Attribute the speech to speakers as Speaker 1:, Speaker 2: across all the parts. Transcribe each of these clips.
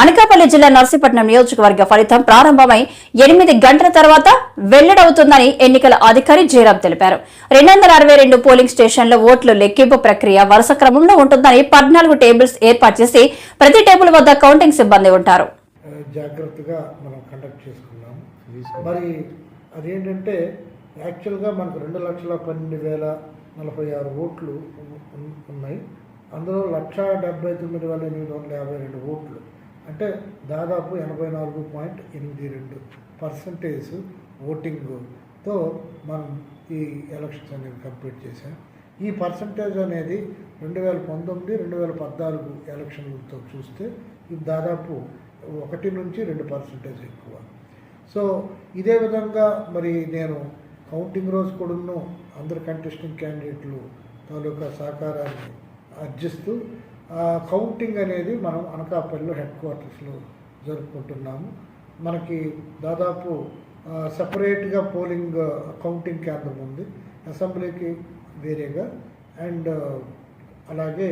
Speaker 1: అనకాపల్లి జిల్లా నర్సీపట్నం నియోజకవర్గ ఫలితం ప్రారంభమై ఎనిమిది గంటల తర్వాత వెల్లడవుతుందని ఎన్నికల అధికారి జయరాం తెలిపారు. రెండు వందల అరవై రెండు పోలింగ్ స్టేషన్ల ఓట్లు లెక్కింపు ప్రక్రియ వరుస క్రమంలో ఉంటుందని పద్నాలుగు టేబుల్స్ ఏర్పాటు చేసి ప్రతి టేబుల్ వద్ద కౌంటింగ్ సిబ్బంది ఉంటారు.
Speaker 2: జాగ్రత్తగా మనం కండక్ట్ చేసుకున్నాము మరి అదేంటంటే యాక్చువల్గా మనకు రెండు లక్షల పన్నెండు వేల నలభై ఆరు ఓట్లు ఉన్నాయి. అందులో లక్ష డెబ్బై తొమ్మిది వేల ఎనిమిది వందల యాభై రెండు ఓట్లు అంటే దాదాపు ఎనభై నాలుగు పాయింట్ ఎనిమిది రెండు పర్సంటేజ్ ఓటింగ్తో మనం ఈ ఎలక్షన్స్ అనేది కంప్లీట్ చేశాం. ఈ పర్సంటేజ్ అనేది రెండు వేల పంతొమ్మిది రెండు వేల పద్నాలుగు ఎలక్షన్లతో చూస్తే ఇది దాదాపు ఒకటి నుంచి రెండు పర్సంటేజ్ ఎక్కువ. సో ఇదే విధంగా మరి నేను కౌంటింగ్ రోజు కూడాను అందరు కంటెస్టింగ్ క్యాండిడేట్లు తాలూకా సహకారాన్ని అర్జిస్తూ కౌంటింగ్ అనేది మనం అనకాపల్లిలో హెడ్ క్వార్టర్స్లో జరుపుకుంటున్నాము. మనకి దాదాపు సపరేట్గా పోలింగ్ కౌంటింగ్ కేంద్రం ఉంది. అసెంబ్లీకి వేరేగా. అండ్ అలాగే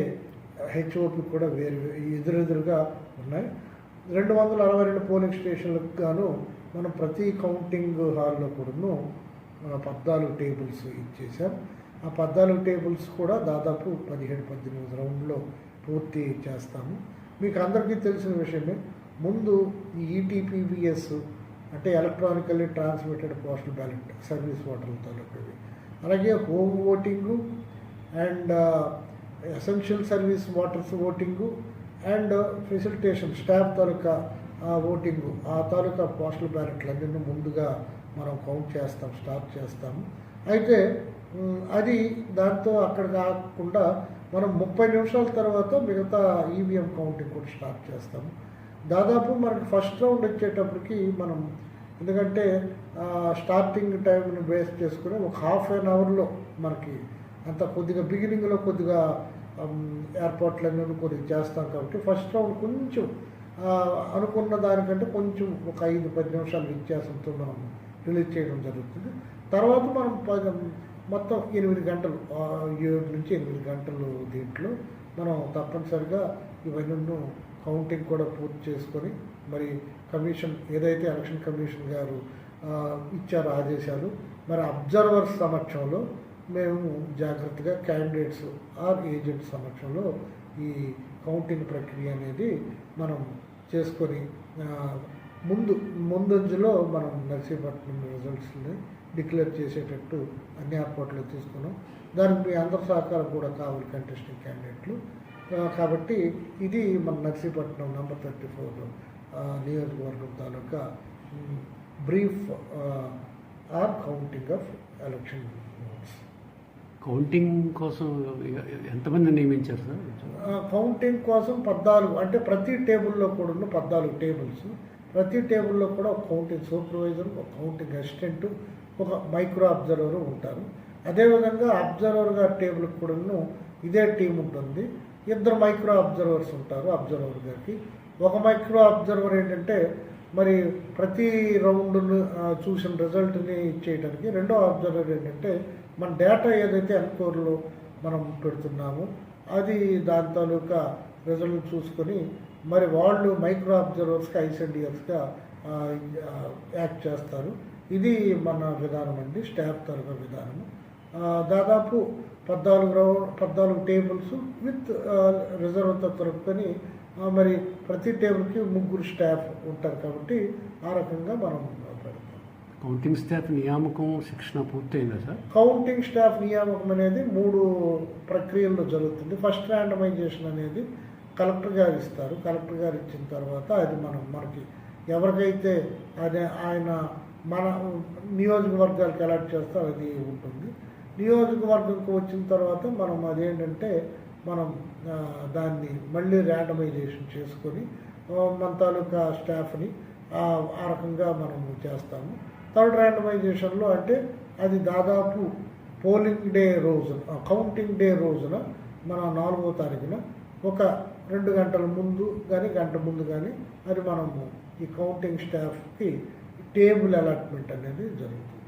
Speaker 2: హెచ్ఓపి కూడా వేరు ఎదురెదురుగా ఉన్నాయి. రెండు వందల అరవై రెండు పోలింగ్ స్టేషన్లకు గాను మనం ప్రతి కౌంటింగ్ హాల్లో కూడాను మన పద్నాలుగు టేబుల్స్ ఇచ్చేసాం ఆ పద్నాలుగు టేబుల్స్ కూడా దాదాపు పదిహేడు పద్దెనిమిది రౌండ్లో పూర్తి చేస్తాము. మీకు అందరికీ తెలిసిన విషయమే ముందు ఈ ఈటీపీబీఎస్ అంటే electronically transmitted postal ballot service ఓటర్ల తాలూకువి. అలాగే home voting and essential service voters voting and facilitation staff taluka voting ఆ తాలూకా పోస్టల్ బ్యాలెట్లన్నీ ముందుగా మనం కౌంట్ చేస్తాం స్టార్ట్ చేస్తాము. అయితే అది దాంతో అక్కడ కాకుండా మనం ముప్పై నిమిషాల తర్వాత మిగతా ఈవీఎం కౌంటింగ్ కూడా స్టార్ట్ చేస్తాము దాదాపు మనకి ఫస్ట్ రౌండ్ వచ్చేటప్పటికి మనం ఎందుకంటే స్టార్టింగ్ టైంని బేస్ చేసుకుని ఒక హాఫ్ అన్ అవర్లో మనకి అంత కొద్దిగా బిగినింగ్లో కొద్దిగా ఏర్పాట్లన్నీ కొద్దిగా చేస్తాం కాబట్టి ఫస్ట్ రౌండ్ కొంచెం అనుకున్న దానికంటే కొంచెం ఒక ఐదు పది నిమిషాల వ్యత్యాసంతో మనం రిలీజ్ చేయడం జరుగుతుంది. తర్వాత మనం ప- మొత్తం ఎనిమిది గంటలు ఏడు నుంచి ఎనిమిది గంటలు దీంట్లో మనం తప్పనిసరిగా ఇవన్నీ కౌంటింగ్ కూడా పూర్తి చేసుకొని మరి కమిషన్ ఏదైతే ఎలక్షన్ కమిషన్ గారు ఆ, ఇచ్చారో ఆదేశాలు మరి అబ్జర్వర్స్ సమక్షంలో మేము జాగ్రత్తగా క్యాండిడేట్స్ ఆర్ ఏజెంట్స్ సమక్షంలో ఈ కౌంటింగ్ ప్రక్రియ అనేది మనం చేసుకొని ముందు ముందంజలో మనం నర్సీపట్నం రిజల్ట్స్ని డిక్లేర్ చేసేటట్టు అన్ని ఏర్పాట్లు తీసుకున్నాం. దానికి మీ అందరి సహకారం కూడా కావాలి కంటెస్టింగ్ క్యాండిడేట్లు కాబట్టి ఇది మన నర్సీపట్నం నెంబర్ థర్టీ ఫోర్ నియోజకవర్గం తాలూకా brief or counting of election
Speaker 3: counting కోసం ఎంతమంది నియమించారు సార్?
Speaker 2: కౌంటింగ్ కోసం పద్నాలుగు అంటే ప్రతి టేబుల్లో కూడా ఉన్న పద్నాలుగు టేబుల్స్. ప్రతి టేబుల్లో కూడా ఒక కౌంటింగ్ సూపర్వైజర్ ఒక కౌంటింగ్ అసిస్టెంట్ ఒక మైక్రో అబ్జర్వర్ ఉంటారు. అదేవిధంగా అబ్జర్వర్ గారి టేబుల్కి కూడాను ఇదే టీం ఉంటుంది. ఇద్దరు మైక్రో అబ్జర్వర్స్ ఉంటారు అబ్జర్వర్ గారికి. ఒక మైక్రో అబ్జర్వర్ ఏంటంటే మరి ప్రతి రౌండ్ను చూసిన రిజల్ట్ని ఇచ్చేయడానికి రెండో అబ్జర్వర్ ఏంటంటే మన డేటా ఏదైతే ఎన్కోర్లో మనం పెడుతున్నామో అది దాని తాలూకా రిజల్ట్ చూసుకొని మరి వాళ్ళు మైక్రో అబ్జర్వర్స్గా ఐసెండియర్స్గా యాక్ట్ చేస్తారు. ఇది మన విధానం అండి స్టాఫ్ తరఫు విధానము. దాదాపు పద్నాలుగు రౌ పద్నాలుగు టేబుల్స్ విత్ రిజర్వ్తో తరుపుకొని ఆ, మరి ప్రతి టేబుల్కి ముగ్గురు స్టాఫ్ ఉంటారు కాబట్టి ఆ రకంగా మనం పెడతాం.
Speaker 3: కౌంటింగ్ స్టాఫ్ నియామకం శిక్షణ పూర్తయిందా సార్?
Speaker 2: కౌంటింగ్ స్టాఫ్ నియామకం అనేది మూడు ప్రక్రియల్లో జరుగుతుంది. ఫస్ట్ ర్యాండమైజేషన్ అనేది కలెక్టర్ గారు ఇస్తారు. కలెక్టర్ గారు ఇచ్చిన తర్వాత అది మనం మనకి ఎవరికైతే అదే ఆయన మన నియోజకవర్గాలకు అలాట్ చేస్తే అది ఉంటుంది. నియోజకవర్గంకి వచ్చిన తర్వాత మనం అదేంటంటే మనం దాన్ని మళ్ళీ ర్యాండమైజేషన్ చేసుకొని మన తాలూకా స్టాఫ్ని ఆ ఆ రకంగా మనం చేస్తాము. థర్డ్ ర్యాండమైజేషన్లో అంటే అది దాదాపు పోలింగ్ డే రోజున కౌంటింగ్ డే రోజున మన నాలుగో తారీఖున ఒక రెండు గంటల ముందు కానీ గంట ముందు కానీ అది మనము ఈ కౌంటింగ్ స్టాఫ్కి టేబుల్ అలాట్మెంట్ అనేది జరుగుతుంది.